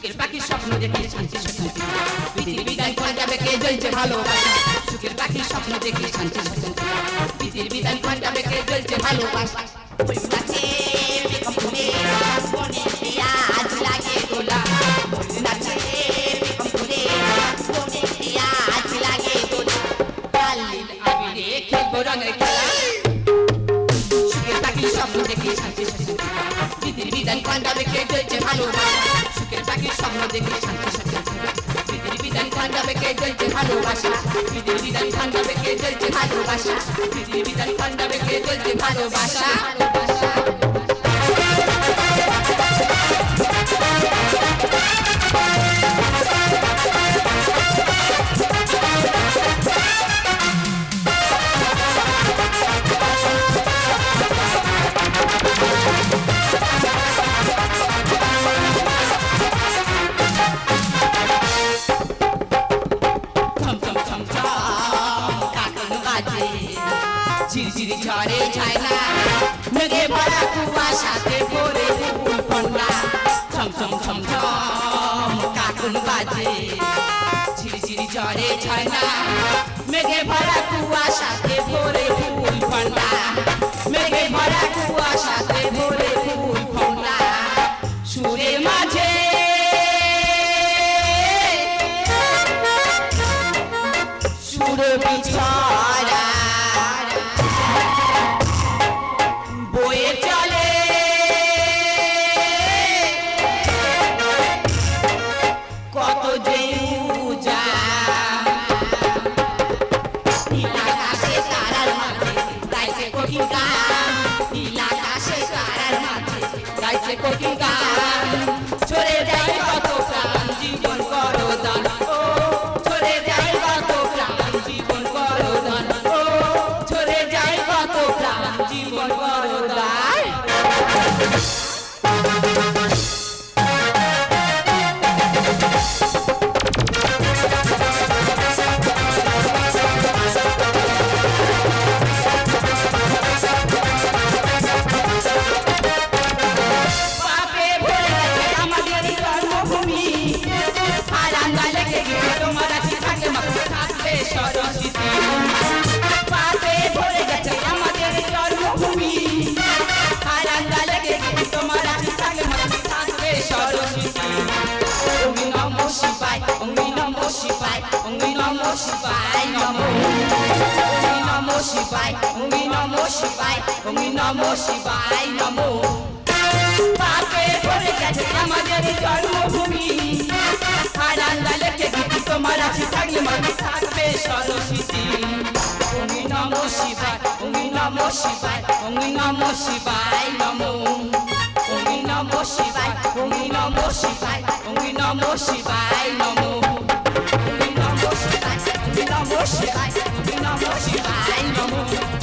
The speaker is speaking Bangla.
সুখের পাখি স্বপ্ন দেখে শান্তি শান্তি পৃথিবী বিদায় করা যাবে কে জ্বলছে ভালোবাসা? সুখের পাখি স্বপ্ন দেখে শান্তি শান্তি পৃথিবী বিদায় করা যাবে কে জ্বলছে ভালোবাসা? ময়ূর নাচে ফুলে মনে আজ লাগে দোলা নাচে ফুলে মনে আজ লাগে দোলা কালিল আবিরে খেলব রঙের খেলা। সুখের পাখি স্বপ্ন দেখে শান্তি শান্তি পৃথিবীর বিধান কান্দা বেঁকে চলছে ভালোবাসা? পাখি স্বপ্ন দেখে শান্তি শান্তি পৃথিবীর বিধান কান্দা বেঁকে চলছে ভালোবাসা? পৃথিবীর বিধান বেঁকে চলছে ভালোবাসা? বাজে ঝিরঝিরি ঝড়ে যায় না মেঘে ভরা কুয়াশাতে ভরে থম থম থম থম কাকন বাজে। ঝিরঝিরি ঝড়ে যায় না মেঘে ভরা কুয়াশাতে ভরে ফুল কন্যা। মেঘে ভরা কুয়াশাতে ভরে ফুল কন্যা। সুরের মাঝে। সুর বিছারা গাইছে কোটি গান চলে যায় কত প্রাণ জীবন করো দান ও চলে যায় কত প্রাণ জীবন করো দান ও চলে যায় কত প্রাণ জীবন করো দান শিবায় ওমি নম শিবায় ওমি নম শিবায় নমঃ। পাপে ভরে গেছে আমাদের জন্মভূমি। আর আল্লাহ লেখে গীতি তোমার আছে থাকলে মানুষ থাকবে সরস্বতী ওমি নম শিবায় ওমি নম শিবায় ওমি নম শিবায় নম। ওমি নম শিবায় ওমি নম শিবায় ওমি নম শিবায়